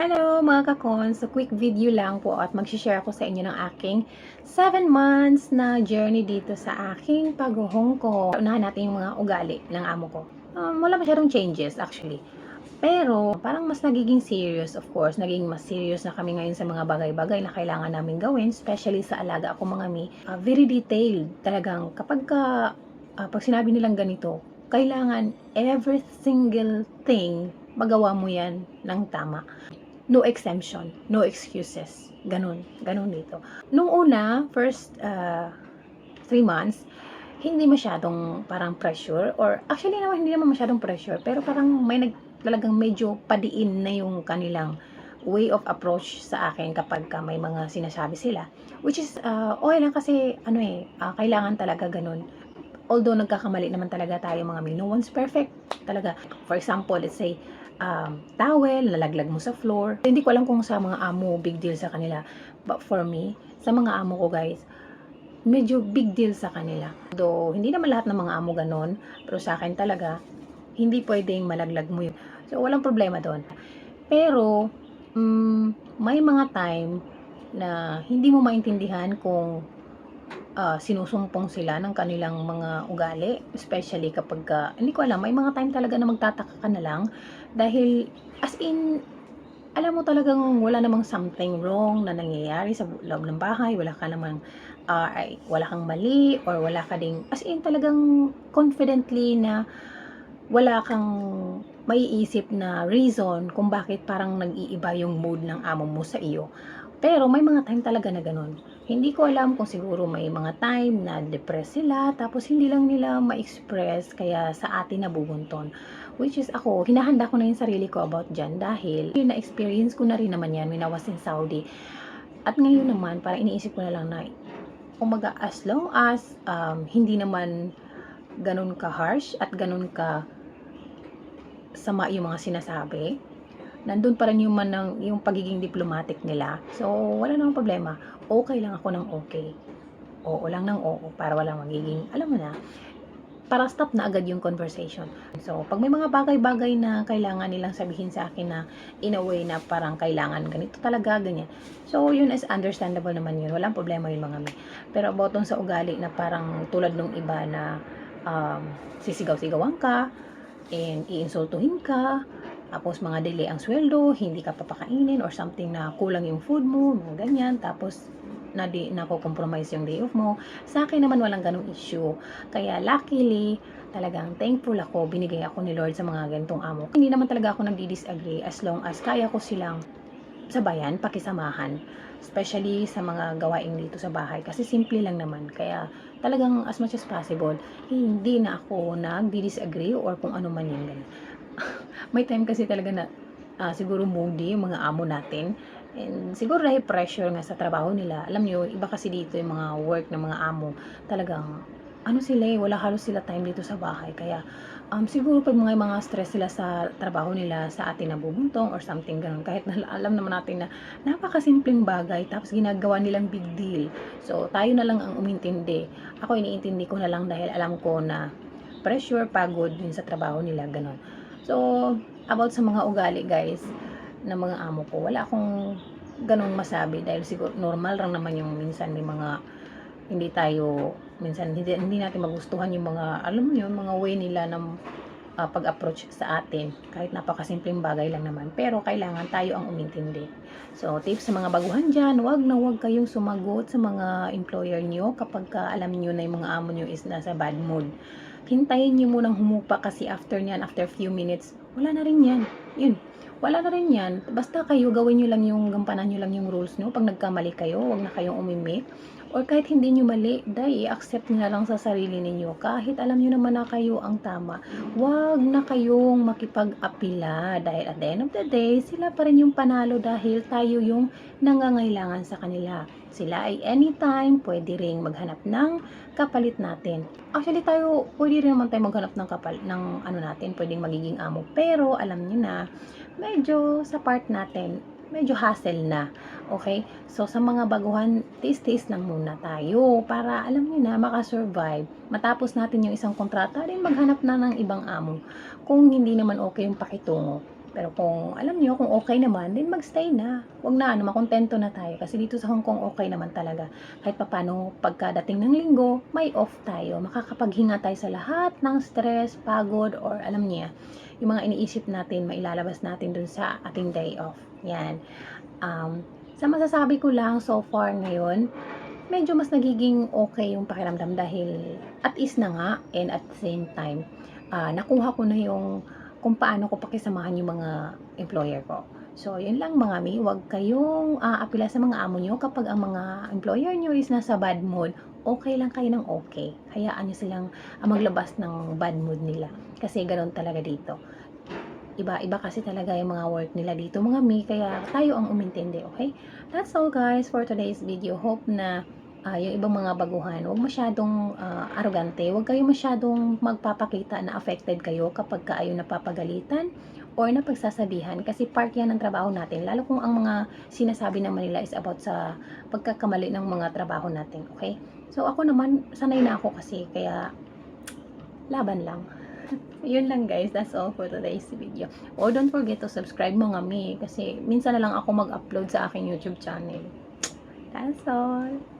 Hello mga kakon, so quick video lang po at mag-share ako sa inyo ng aking 7 months na journey dito sa aking pag-Hong Kong. Unahan natin yung mga ugali ng amo ko. Um, wala masyadong changes actually. Pero parang mas nagiging serious of course, naging mas serious na kami ngayon sa mga bagay-bagay na kailangan namin gawin, especially sa alaga ako mga mi. Uh, very detailed talagang kapag ka, uh, pag sinabi nilang ganito, kailangan every single thing magawa mo yan ng tama no exemption, no excuses. Ganun, ganun dito. Nung una, first uh, three months, hindi masyadong parang pressure or actually naman hindi naman masyadong pressure pero parang may nag talagang medyo padiin na yung kanilang way of approach sa akin kapag ka may mga sinasabi sila which is uh, okay lang kasi ano eh uh, kailangan talaga ganun although nagkakamali naman talaga tayo mga may no one's perfect talaga for example let's say um, towel, lalaglag mo sa floor. Hindi ko alam kung sa mga amo, big deal sa kanila. But for me, sa mga amo ko guys, medyo big deal sa kanila. Though, hindi naman lahat ng mga amo ganon, pero sa akin talaga, hindi pwedeng malaglag mo yun. So, walang problema doon. Pero, um, may mga time na hindi mo maintindihan kung uh, sinusumpong sila ng kanilang mga ugali, especially kapag, uh, hindi ko alam, may mga time talaga na magtataka ka na lang dahil, as in, alam mo talagang wala namang something wrong na nangyayari sa loob ng bahay, wala ka namang, uh, ay, wala kang mali, or wala ka ding, as in talagang confidently na wala kang maiisip na reason kung bakit parang nag-iiba yung mood ng amo mo sa iyo. Pero may mga time talaga na ganun. Hindi ko alam kung siguro may mga time na depressed sila tapos hindi lang nila ma-express kaya sa atin nabubunton. Which is ako, hinahanda ko na yung sarili ko about dyan dahil yung na-experience ko na rin naman yan when I was in Saudi. At ngayon naman, para iniisip ko na lang na umaga as long as um, hindi naman ganun ka harsh at ganun ka sama yung mga sinasabi, nandun pa rin yung, man ng, yung pagiging diplomatic nila. So, wala namang problema. Okay lang ako ng okay. Oo lang ng oo para wala magiging, alam mo na, para stop na agad yung conversation. So, pag may mga bagay-bagay na kailangan nilang sabihin sa akin na in a way na parang kailangan ganito talaga, ganyan. So, yun is understandable naman yun. Walang problema yun mga may. Pero about sa ugali na parang tulad nung iba na um, sisigaw-sigawan ka, and iinsultuhin ka, tapos mga delay ang sweldo, hindi ka papakainin or something na kulang yung food mo, mga ganyan. Tapos na di nako-compromise yung day off mo. Sa akin naman walang ganong issue. Kaya luckily, talagang thankful ako, binigay ako ni Lord sa mga ganitong amo. Hindi naman talaga ako nagdi-disagree as long as kaya ko silang sabayan, pakisamahan. Especially sa mga gawain dito sa bahay. Kasi simple lang naman. Kaya talagang as much as possible, hindi na ako nagdi-disagree or kung ano man yun. May time kasi talaga na uh, siguro moody yung mga amo natin. And siguro dahil pressure nga sa trabaho nila. Alam nyo, iba kasi dito yung mga work ng mga amo. Talagang, ano sila eh, wala halos sila time dito sa bahay. Kaya, um, siguro pag mga mga stress sila sa trabaho nila, sa atin nabubuntong or something ganun. Kahit na, alam naman natin na napakasimpleng bagay, tapos ginagawa nilang big deal. So, tayo na lang ang umintindi. Ako iniintindi ko na lang dahil alam ko na pressure, pagod din sa trabaho nila, ganun. So, about sa mga ugali guys, ng mga amo ko, wala akong ganong masabi dahil siguro normal lang naman yung minsan may mga hindi tayo minsan hindi, hindi natin magustuhan yung mga alam mo yun mga way nila ng uh, pag-approach sa atin. Kahit napakasimpleng bagay lang naman pero kailangan tayo ang umintindi. So tips sa mga baguhan dyan wag na wag kayong sumagot sa mga employer nyo kapag ka alam nyo na yung mga amo nyo is nasa bad mood hintayin nyo munang humupa kasi after nyan, after few minutes, wala na rin yan. Yun. Wala na rin yan. Basta kayo, gawin nyo lang yung, gampanan nyo lang yung rules nyo. Pag nagkamali kayo, wag na kayong umimik. Or kahit hindi nyo mali, dahil i-accept nyo na lang sa sarili ninyo. Kahit alam nyo naman na kayo ang tama, wag na kayong makipag-apila. Dahil at the end of the day, sila pa rin yung panalo dahil tayo yung nangangailangan sa kanila. Sila ay anytime pwede ring maghanap ng kapalit natin. Actually tayo, pwede rin naman tayo maghanap ng kapal ng ano natin, pwedeng magiging amo. Pero alam niyo na, medyo sa part natin, medyo hassle na. Okay? So, sa mga baguhan, tiis-tiis lang muna tayo para alam niyo na makasurvive. Matapos natin yung isang kontrata, rin maghanap na ng ibang amo. Kung hindi naman okay yung pakitungo. Pero kung alam nyo, kung okay naman, then magstay na. Huwag na, ano, makontento na tayo. Kasi dito sa Hong Kong, okay naman talaga. Kahit papano, pagkadating ng linggo, may off tayo. Makakapaghinga tayo sa lahat ng stress, pagod, or alam niya, yung mga iniisip natin, mailalabas natin dun sa ating day off. Yan. Um, sa masasabi ko lang so far ngayon, medyo mas nagiging okay yung pakiramdam dahil at ease na nga and at the same time, ah, nakuha ko na yung kung paano ko pakisamahan yung mga employer ko. So, yun lang mga mi, huwag kayong ah, apila sa mga amo nyo kapag ang mga employer nyo is nasa bad mood, okay lang kayo ng okay. Hayaan nyo silang ah, maglabas ng bad mood nila. Kasi ganoon talaga dito. Iba-iba kasi talaga yung mga work nila dito mga mi, kaya tayo ang umintindi, okay? That's all guys for today's video. Hope na ah, yung ibang mga baguhan, huwag masyadong ah, arrogante, huwag kayo masyadong magpapakita na affected kayo kapag kayo napapagalitan or napagsasabihan kasi part yan ng trabaho natin. Lalo kung ang mga sinasabi naman nila is about sa pagkakamali ng mga trabaho natin okay? So ako naman sanay na ako kasi kaya laban lang. Yun lang guys. That's all for today's video. Oh don't forget to subscribe mga mi kasi minsan na lang ako mag-upload sa aking youtube channel. That's all